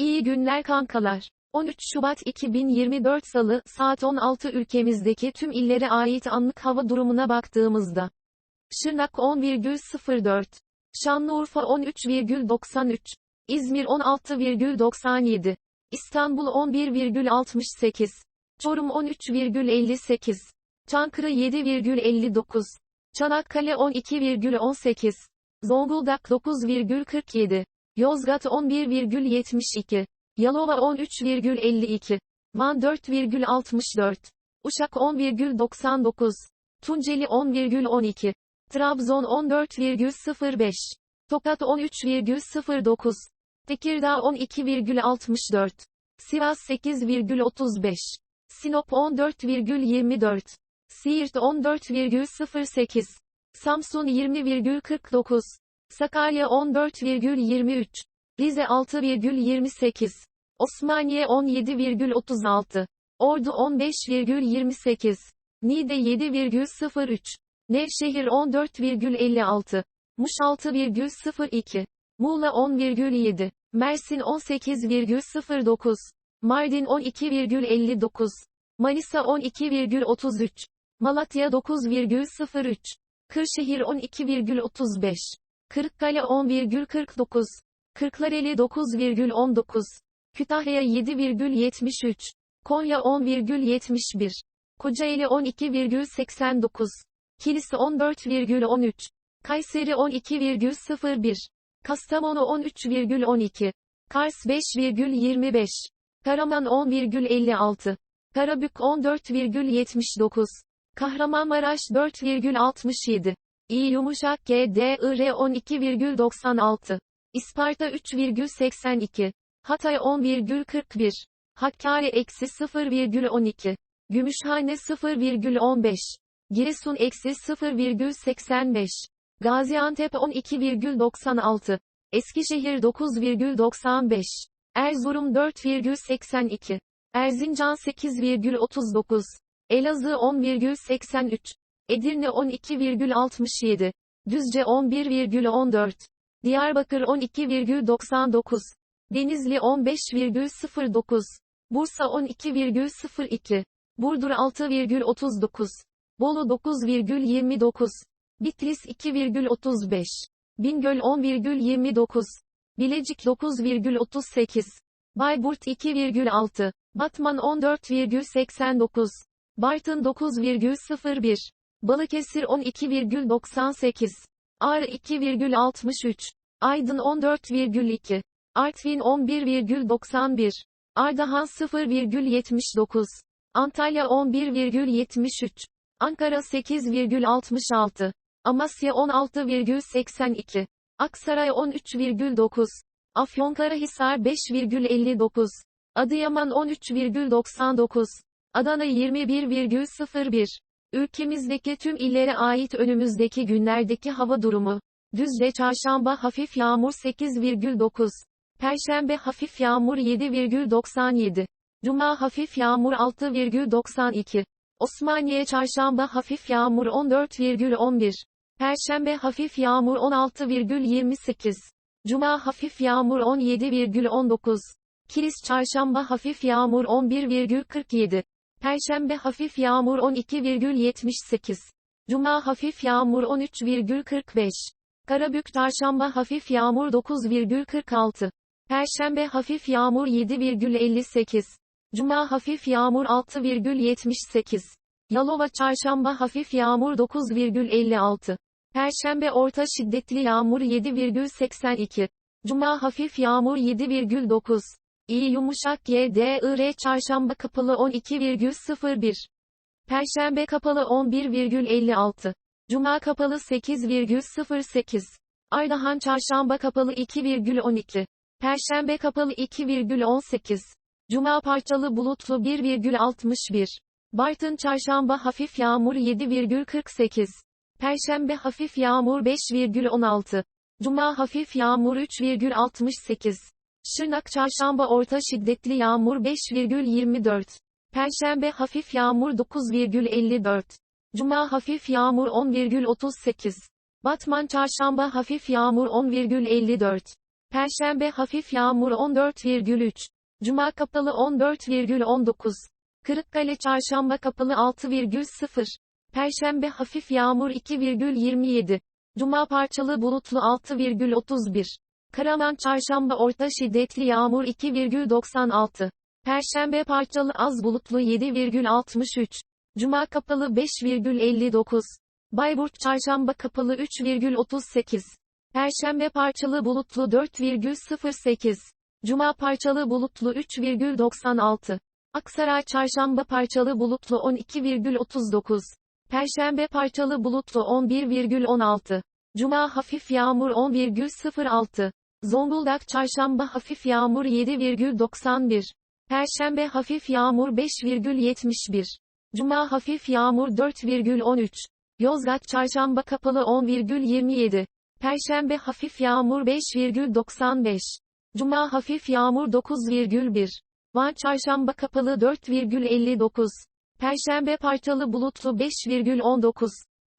İyi günler kankalar. 13 Şubat 2024 Salı, saat 16 ülkemizdeki tüm illere ait anlık hava durumuna baktığımızda. Şırnak 10,04. Şanlıurfa 13,93. İzmir 16,97. İstanbul 11,68. Çorum 13,58. Çankırı 7,59. Çanakkale 12,18. Zonguldak 9,47. Yozgat 11,72. Yalova 13,52. Van 4,64. Uşak 10,99. Tunceli 10,12. Trabzon 14,05. Tokat 13,09. Tekirdağ 12,64. Sivas 8,35. Sinop 14,24. Siirt 14,08. Samsun 20,49. Sakarya 14,23. Rize 6,28. Osmaniye 17,36. Ordu 15,28. Niğde 7,03. Nevşehir 14,56. Muş 6,02. Muğla 10,7. Mersin 18,09. Mardin 12,59. Manisa 12,33. Malatya 9,03. Kırşehir 12,35. Kırıkkale 10,49. Kırklareli 9,19. Kütahya 7,73. Konya 10,71. Kocaeli 12,89. Kilise 14,13. Kayseri 12,01. Kastamonu 13,12. Kars 5,25. Karaman 10,56. Karabük 14,79. Kahramanmaraş 4,67. İyi yumuşak GDIR 12,96. İsparta 3,82. Hatay 10,41. Hakkari eksi 0,12. Gümüşhane 0,15. Giresun eksi 0,85. Gaziantep 12,96. Eskişehir 9,95. Erzurum 4,82. Erzincan 8,39. Elazığ 10,83. Edirne 12,67. Düzce 11,14. Diyarbakır 12,99. Denizli 15,09. Bursa 12,02. Burdur 6,39. Bolu 9,29. Bitlis 2,35. Bingöl 10,29. Bilecik 9,38. Bayburt 2,6. Batman 14,89. Bartın 9,01. Balıkesir 12,98. Ağrı 2,63. Aydın 14,2. Artvin 11,91. Ardahan 0,79. Antalya 11,73. Ankara 8,66. Amasya 16,82. Aksaray 13,9. Afyonkarahisar 5,59. Adıyaman 13,99. Adana 21,01. Ülkemizdeki tüm illere ait önümüzdeki günlerdeki hava durumu. Düzce çarşamba hafif yağmur 8,9. Perşembe hafif yağmur 7,97. Cuma hafif yağmur 6,92. Osmaniye çarşamba hafif yağmur 14,11. Perşembe hafif yağmur 16,28. Cuma hafif yağmur 17,19. Kilis çarşamba hafif yağmur 11,47. Perşembe hafif yağmur 12,78. Cuma hafif yağmur 13,45. Karabük çarşamba hafif yağmur 9,46. Perşembe hafif yağmur 7,58. Cuma hafif yağmur 6,78. Yalova çarşamba hafif yağmur 9,56. Perşembe orta şiddetli yağmur 7,82. Cuma hafif yağmur 7,9. İyi yumuşak YDIR çarşamba kapalı 12,01. Perşembe kapalı 11,56. Cuma kapalı 8,08. Ardahan çarşamba kapalı 2,12. Perşembe kapalı 2,18. Cuma parçalı bulutlu 1,61. Bartın çarşamba hafif yağmur 7,48. Perşembe hafif yağmur 5,16. Cuma hafif yağmur 3,68. Şırnak çarşamba orta şiddetli yağmur 5,24. Perşembe hafif yağmur 9,54. Cuma hafif yağmur 10,38. Batman çarşamba hafif yağmur 10,54. Perşembe hafif yağmur 14,3. Cuma kapalı 14,19. Kırıkkale çarşamba kapalı 6,0. Perşembe hafif yağmur 2,27. Cuma parçalı bulutlu 6,31. Karaman çarşamba orta şiddetli yağmur 2,96. Perşembe parçalı az bulutlu 7,63. Cuma kapalı 5,59. Bayburt çarşamba kapalı 3,38. Perşembe parçalı bulutlu 4,08. Cuma parçalı bulutlu 3,96. Aksaray çarşamba parçalı bulutlu 12,39. Perşembe parçalı bulutlu 11,16. Cuma hafif yağmur 10,06. Zonguldak çarşamba hafif yağmur 7,91. Perşembe hafif yağmur 5,71. Cuma hafif yağmur 4,13. Yozgat çarşamba kapalı 10,27. Perşembe hafif yağmur 5,95. Cuma hafif yağmur 9,1. Van çarşamba kapalı 4,59. Perşembe parçalı bulutlu 5,19.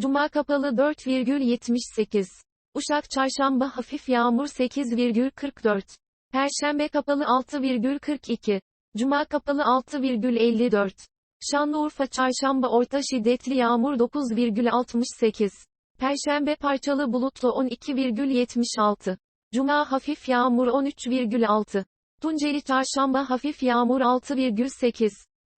Cuma kapalı 4,78. Uşak çarşamba hafif yağmur 8,44. Perşembe kapalı 6,42. Cuma kapalı 6,54. Şanlıurfa çarşamba orta şiddetli yağmur 9,68. Perşembe parçalı bulutlu 12,76. Cuma hafif yağmur 13,6. Tunceli çarşamba hafif yağmur 6,8.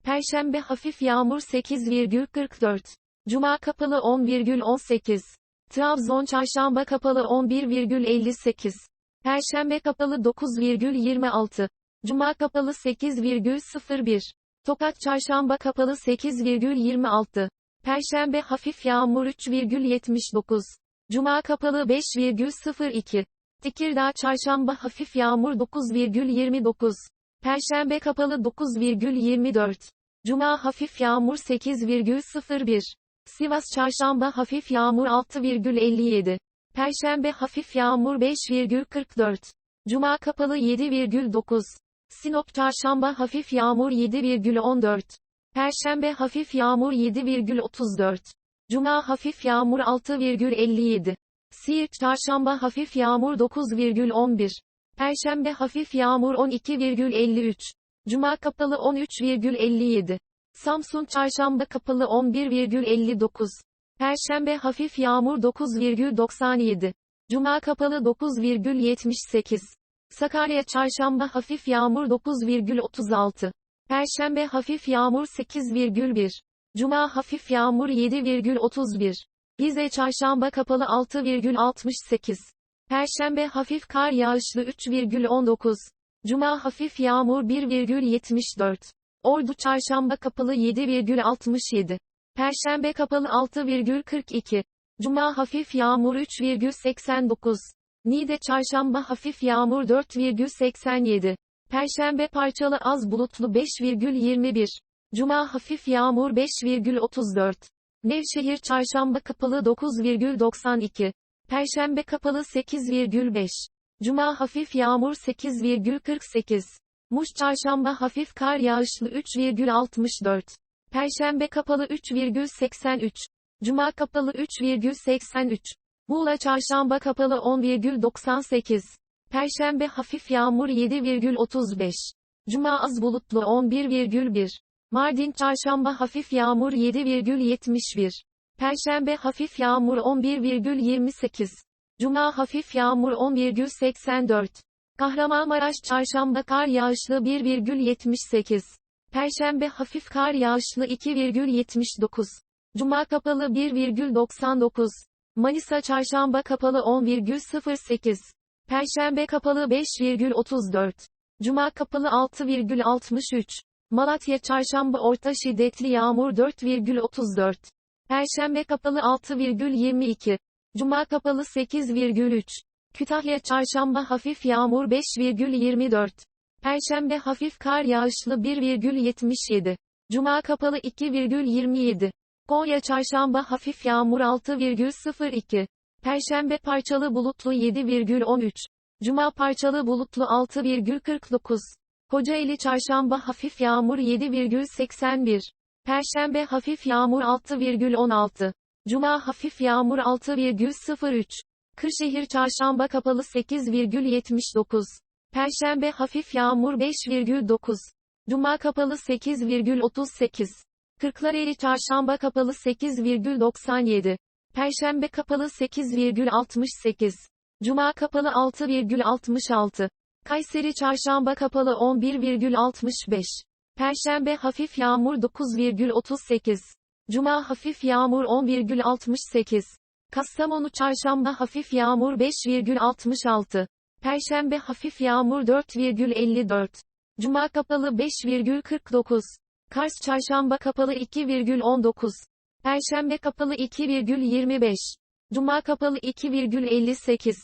Perşembe hafif yağmur 8,44. Cuma kapalı 10,18. Trabzon çarşamba kapalı 11,58. Perşembe kapalı 9,26. Cuma kapalı 8,01. Tokat çarşamba kapalı 8,26. Perşembe hafif yağmur 3,79. Cuma kapalı 5,02. Tekirdağ çarşamba hafif yağmur 9,29. Perşembe kapalı 9,24. Cuma hafif yağmur 8,01. Sivas çarşamba hafif yağmur 6,57. Perşembe hafif yağmur 5,44. Cuma kapalı 7,9. Sinop çarşamba hafif yağmur 7,14. Perşembe hafif yağmur 7,34. Cuma hafif yağmur 6,57. Siirt çarşamba hafif yağmur 9,11. Perşembe hafif yağmur 12,53. Cuma kapalı 13,57. Samsun çarşamba kapalı 11,59. Perşembe hafif yağmur 9,97. Cuma kapalı 9,78. Sakarya çarşamba hafif yağmur 9,36. Perşembe hafif yağmur 8,1. Cuma hafif yağmur 7,31. Rize çarşamba kapalı 6,68. Perşembe hafif kar yağışlı 3,19. Cuma hafif yağmur 1,74. Ordu çarşamba kapalı 7,67. Perşembe kapalı 6,42. Cuma hafif yağmur 3,89. Niğde çarşamba hafif yağmur 4,87. Perşembe parçalı az bulutlu 5,21. Cuma hafif yağmur 5,34. Nevşehir çarşamba kapalı 9,92. Perşembe kapalı 8,5. Cuma hafif yağmur 8,48. Muş çarşamba hafif kar yağışlı 3,64. Perşembe kapalı 3,83. Cuma kapalı 3,83. Muğla çarşamba kapalı 10,98. Perşembe hafif yağmur 7,35. Cuma az bulutlu 11,1. Mardin çarşamba hafif yağmur 7,71. Perşembe hafif yağmur 11,28. Cuma hafif yağmur 10,84. Kahramanmaraş çarşamba kar yağışlı 1,78. Perşembe hafif kar yağışlı 2,79. Cuma kapalı 1,99. Manisa çarşamba kapalı 10,08. Perşembe kapalı 5,34. Cuma kapalı 6,63. Malatya çarşamba orta şiddetli yağmur 4,34. Perşembe kapalı 6,22. Cuma kapalı 8,3. Kütahya çarşamba hafif yağmur 5,24. Perşembe hafif kar yağışlı 1,77. Cuma kapalı 2,27. Konya çarşamba hafif yağmur 6,02. Perşembe parçalı bulutlu 7,13. Cuma parçalı bulutlu 6,49. Kocaeli çarşamba hafif yağmur 7,81. Perşembe hafif yağmur 6,16. Cuma hafif yağmur 6,03. Kırşehir çarşamba kapalı 8,79. Perşembe hafif yağmur 5,9. Cuma kapalı 8,38. Kırklareli çarşamba kapalı 8,97. Perşembe kapalı 8,68. Cuma kapalı 6,66. Kayseri çarşamba kapalı 11,65. Perşembe hafif yağmur 9,38. Cuma hafif yağmur 10,68. Kastamonu çarşamba hafif yağmur 5,66. Perşembe hafif yağmur 4,54. Cuma kapalı 5,49. Kars çarşamba kapalı 2,19. Perşembe kapalı 2,25. Cuma kapalı 2,58.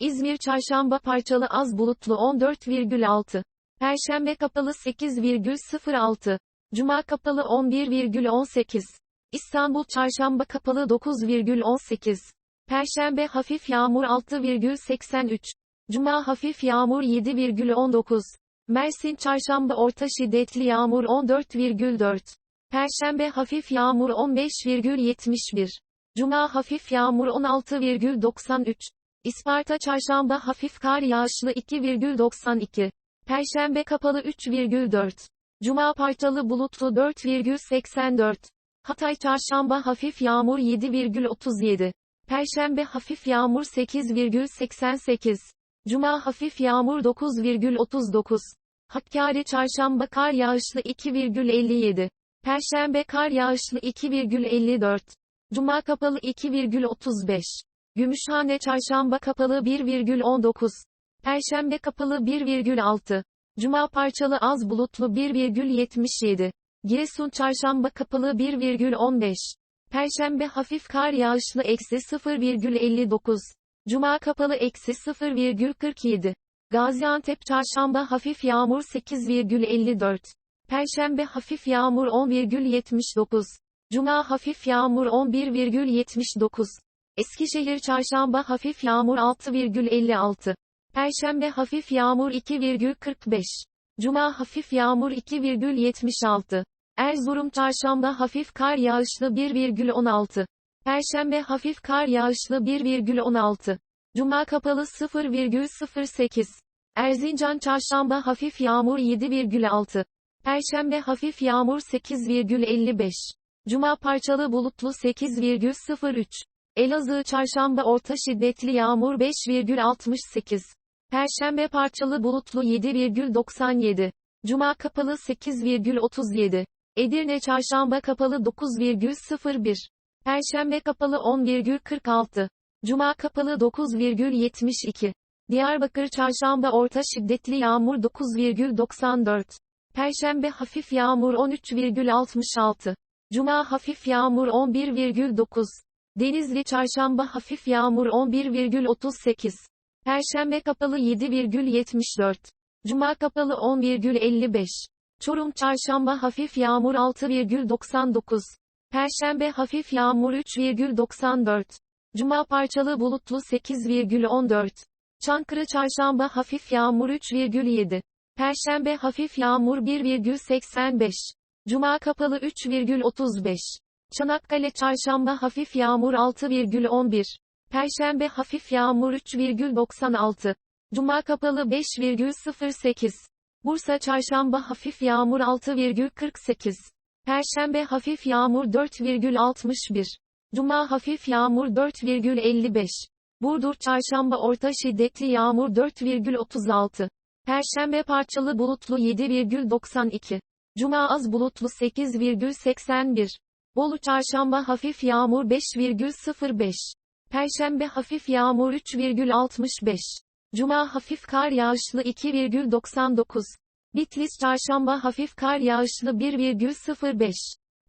İzmir çarşamba parçalı az bulutlu 14,6. Perşembe kapalı 8,06. Cuma kapalı 11,18. İstanbul çarşamba kapalı 9,18. Perşembe hafif yağmur 6,83. Cuma hafif yağmur 7,19. Mersin çarşamba orta şiddetli yağmur 14,4. Perşembe hafif yağmur 15,71. Cuma hafif yağmur 16,93. İsparta çarşamba hafif kar yağışlı 2,92. Perşembe kapalı 3,4. Cuma parçalı bulutlu 4,84. Hatay çarşamba hafif yağmur 7,37. Perşembe hafif yağmur 8,88. Cuma hafif yağmur 9,39. Hakkari çarşamba kar yağışlı 2,57. Perşembe kar yağışlı 2,54. Cuma kapalı 2,35. Gümüşhane çarşamba kapalı 1,19. Perşembe kapalı 1,6. Cuma parçalı az bulutlu 1,77. Giresun çarşamba kapalı 1,15. Perşembe hafif kar yağışlı eksi 0,59. Cuma kapalı eksi 0,47. Gaziantep çarşamba hafif yağmur 8,54. Perşembe hafif yağmur 10,79. Cuma hafif yağmur 11,79. Eskişehir çarşamba hafif yağmur 6,56. Perşembe hafif yağmur 2,45. Cuma hafif yağmur 2,76. Erzurum çarşamba hafif kar yağışlı 1,16. Perşembe hafif kar yağışlı 1,16. Cuma kapalı 0,08. Erzincan çarşamba hafif yağmur 7,6. Perşembe hafif yağmur 8,55. Cuma parçalı bulutlu 8,03. Elazığ çarşamba orta şiddetli yağmur 5,68. Perşembe parçalı bulutlu 7,97. Cuma kapalı 8,37. Edirne çarşamba kapalı 9,01. Perşembe kapalı 10,46. Cuma kapalı 9,72. Diyarbakır çarşamba orta şiddetli yağmur 9,94. Perşembe hafif yağmur 13,66. Cuma hafif yağmur 11,9. Denizli çarşamba hafif yağmur 11,38. Perşembe kapalı 7,74. Cuma kapalı 10,55. Çorum çarşamba hafif yağmur 6,99. Perşembe hafif yağmur 3,94. Cuma parçalı bulutlu 8,14. Çankırı çarşamba hafif yağmur 3,7. Perşembe hafif yağmur 1,85. Cuma kapalı 3,35. Çanakkale çarşamba hafif yağmur 6,11. Perşembe hafif yağmur 3,96. Cuma kapalı 5,08. Bursa çarşamba hafif yağmur 6,48. Perşembe hafif yağmur 4,61. Cuma hafif yağmur 4,55. Burdur çarşamba orta şiddetli yağmur 4,36. Perşembe parçalı bulutlu 7,92. Cuma az bulutlu 8,81. Bolu çarşamba hafif yağmur 5,05. Perşembe hafif yağmur 3,65. Cuma hafif kar yağışlı 2,99. Bitlis çarşamba hafif kar yağışlı 1,05.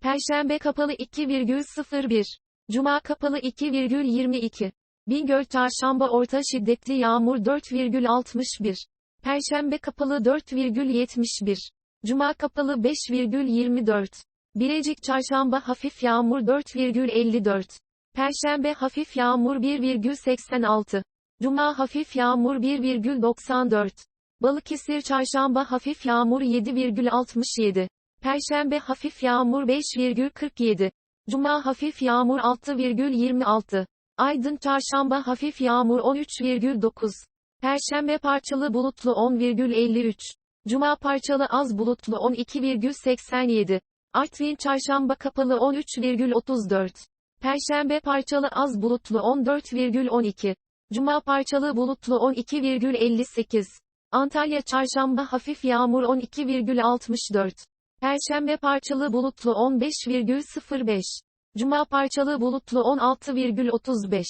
Perşembe kapalı 2,01. Cuma kapalı 2,22. Bingöl çarşamba orta şiddetli yağmur 4,61. Perşembe kapalı 4,71. Cuma kapalı 5,24. Bilecik çarşamba hafif yağmur 4,54. Perşembe hafif yağmur 1,86. Cuma hafif yağmur 1,94. Balıkesir çarşamba hafif yağmur 7,67. Perşembe hafif yağmur 5,47. Cuma hafif yağmur 6,26. Aydın Çarşamba hafif yağmur 13,9. Perşembe parçalı bulutlu 10,53. Cuma parçalı az bulutlu 12,87. Artvin Çarşamba kapalı 13,34. Perşembe parçalı az bulutlu 14,12. Cuma parçalı bulutlu 12,58. Antalya Çarşamba hafif yağmur 12,64. Perşembe parçalı bulutlu 15,05. Cuma parçalı bulutlu 16,35.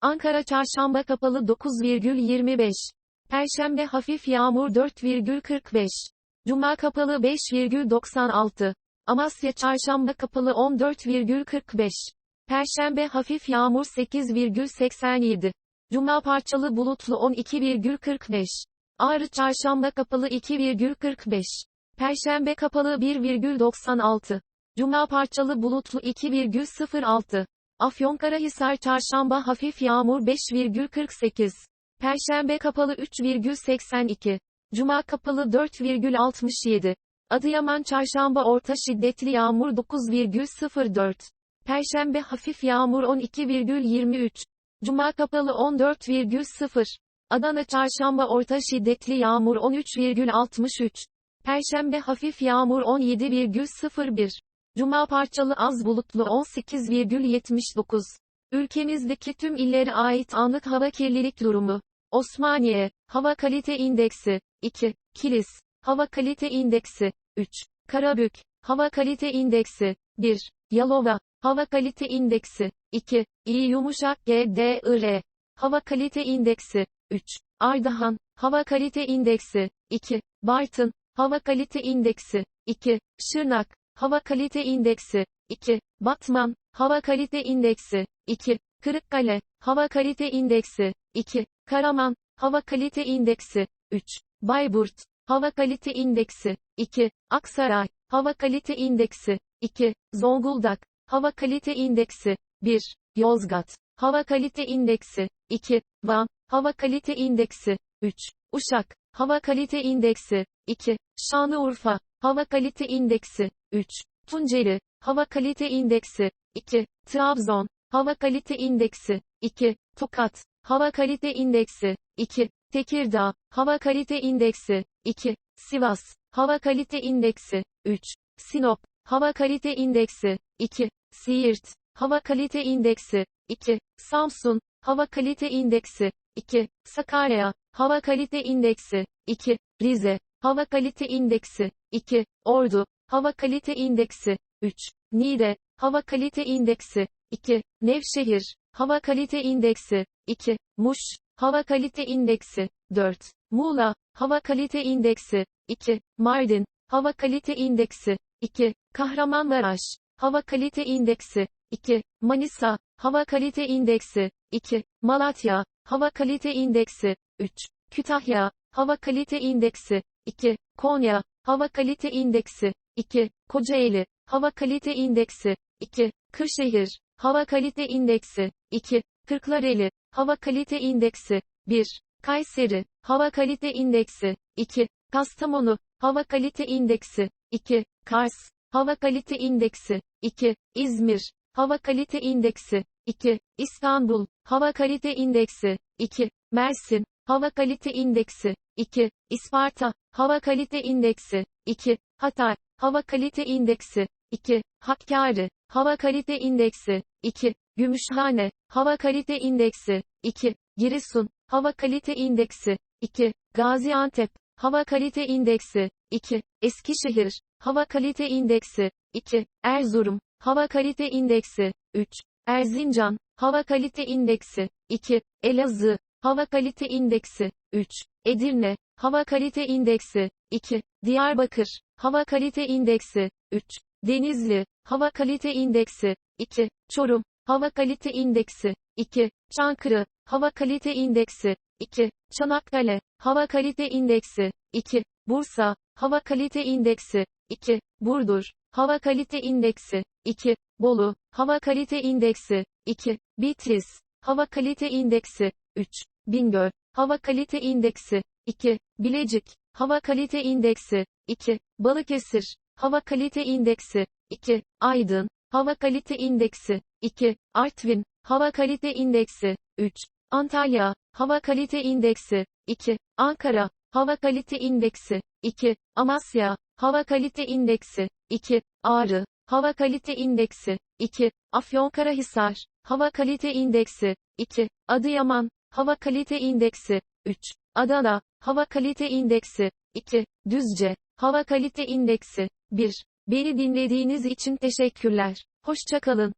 Ankara Çarşamba kapalı 9,25. Perşembe hafif yağmur 4,45. Cuma kapalı 5,96. Amasya Çarşamba kapalı 14,45. Perşembe hafif yağmur 8,87. Cuma parçalı bulutlu 12,45. Ağrı Çarşamba kapalı 2,45. Perşembe kapalı 1,96. Cuma parçalı bulutlu 2,06. Afyonkarahisar Çarşamba hafif yağmur 5,48. Perşembe kapalı 3,82. Cuma kapalı 4,67. Adıyaman Çarşamba orta şiddetli yağmur 9,04. Perşembe hafif yağmur 12,23. Cuma kapalı 14,0. Adana Çarşamba orta şiddetli yağmur 13,63. Perşembe hafif yağmur 17,01. Cuma parçalı az bulutlu 18,79. Ülkemizdeki tüm illere ait anlık hava kirlilik durumu. Osmaniye, hava kalite indeksi, 2. Kilis, hava kalite indeksi, 3. Karabük, hava kalite indeksi, 1. Yalova, hava kalite indeksi, 2. İyi yumuşak GDIR, hava kalite indeksi, 3. Ardahan, hava kalite indeksi, 2. Bartın, hava kalite indeksi, 2. Şırnak, hava kalite indeksi, 2. Batman, hava kalite indeksi, 2. Kırıkkale, hava kalite indeksi, 2. Karaman, hava kalite indeksi, 3. Bayburt, hava kalite indeksi, 2. Aksaray, hava kalite indeksi, 2. Zonguldak, hava kalite indeksi, 1. Yozgat, hava kalite indeksi, 2. Van, hava kalite indeksi, 3. Uşak, hava kalite indeksi, 2. Şanlıurfa, hava kalite indeksi, 3. Tunceli, hava kalite indeksi, 2. Trabzon, hava kalite indeksi, 2. Tokat, hava kalite indeksi, 2. Tekirdağ, hava kalite indeksi, 2. Sivas, hava kalite indeksi, 3. Sinop, hava kalite indeksi, 2. Siirt, hava kalite indeksi, 2. Samsun, hava kalite indeksi, 2. Sakarya, hava kalite indeksi, 2. Rize, hava kalite indeksi, 2. Ordu, hava kalite indeksi, 3. Niğde, hava kalite indeksi, 2. Nevşehir, hava kalite indeksi, 2. Muş, hava kalite indeksi, 4. Muğla, hava kalite indeksi, 2. Mardin, hava kalite indeksi, 2. Kahramanmaraş, hava kalite indeksi, 2. Manisa, hava kalite indeksi, 2. Malatya, hava kalite indeksi, 3. Kütahya, hava kalite indeksi, 2. Konya, hava kalite indeksi, 2. Kocaeli, hava kalite indeksi, 2. Kırşehir, hava kalite indeksi, 2. Kırklareli, hava kalite indeksi, 1. Kayseri, hava kalite indeksi, 2. Kastamonu, hava kalite indeksi, 2. Kars, hava kalite indeksi, 2. İzmir, hava kalite indeksi, 2. İstanbul, hava kalite indeksi, 2. Mersin, hava kalite indeksi, 2. İsparta, hava kalite indeksi, 2. Hatay, hava kalite indeksi, 2. Hakkari, hava kalite indeksi, 2. Gümüşhane, hava kalite indeksi, 2. Giresun, hava kalite indeksi, 2. Gaziantep, hava kalite indeksi, 2. Eskişehir, hava kalite indeksi, 2. Erzurum, hava kalite indeksi, 3. Erzincan, hava kalite indeksi, 2. Elazığ, hava kalite indeksi, 3. Edirne, hava kalite indeksi, 2. Diyarbakır, hava kalite indeksi, 3. Denizli, hava kalite indeksi, 2. Çorum, hava kalite indeksi, 2. Çankırı, hava kalite indeksi, 2. Çanakkale, hava kalite indeksi, 2. Bursa, hava kalite indeksi, 2. Burdur, hava kalite indeksi, 2. Bolu, hava kalite indeksi, 2. Bitlis, hava kalite indeksi, 3. Bingöl, hava kalite indeksi, 2. Bilecik, hava kalite indeksi, 2. Balıkesir, hava kalite indeksi, 2. Aydın, hava kalite indeksi, 2. Artvin, Hava Kalite İndeksi 3. Antalya Hava Kalite İndeksi 2. Ankara Hava Kalite İndeksi 2. Amasya Hava Kalite İndeksi 2. Ağrı Hava Kalite İndeksi 2. Afyonkarahisar Hava Kalite İndeksi 2. Adıyaman Hava Kalite İndeksi 3. Adana Hava Kalite İndeksi 2. Düzce Hava Kalite İndeksi 1. Beni dinlediğiniz için teşekkürler. Hoşçakalın.